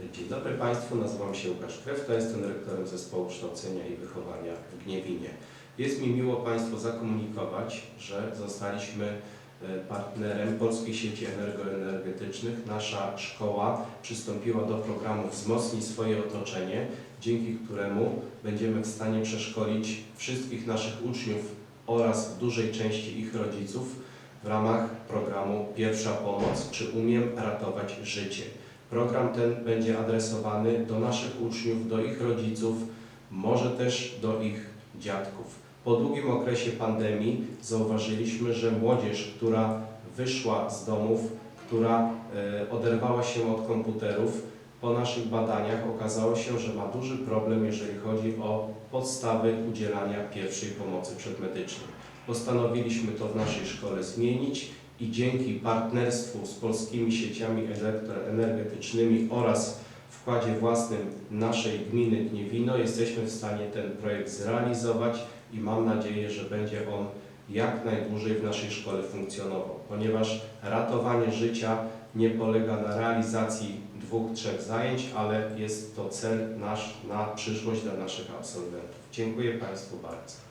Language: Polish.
Dzień dobry Państwu, nazywam się Łukasz Krewka, jestem dyrektorem Zespołu Kształcenia i Wychowania w Gniewinie. Jest mi miło Państwu zakomunikować, że zostaliśmy e, partnerem Polskiej Sieci Energoenergetycznych. Nasza szkoła przystąpiła do programu Wzmocnij swoje otoczenie, dzięki któremu będziemy w stanie przeszkolić wszystkich naszych uczniów oraz w dużej części ich rodziców w ramach programu Pierwsza Pomoc, czy umiem ratować życie. Program ten będzie adresowany do naszych uczniów, do ich rodziców, może też do ich dziadków. Po długim okresie pandemii zauważyliśmy, że młodzież, która wyszła z domów, która e, oderwała się od komputerów, po naszych badaniach okazało się, że ma duży problem, jeżeli chodzi o podstawy udzielania pierwszej pomocy przedmedycznej. Postanowiliśmy to w naszej szkole zmienić i dzięki partnerstwu z polskimi sieciami elektroenergetycznymi oraz wkładzie własnym naszej gminy Gniewino jesteśmy w stanie ten projekt zrealizować i mam nadzieję, że będzie on jak najdłużej w naszej szkole funkcjonował, ponieważ ratowanie życia nie polega na realizacji dwóch, trzech zajęć, ale jest to cel nasz na przyszłość dla naszych absolwentów. Dziękuję Państwu bardzo.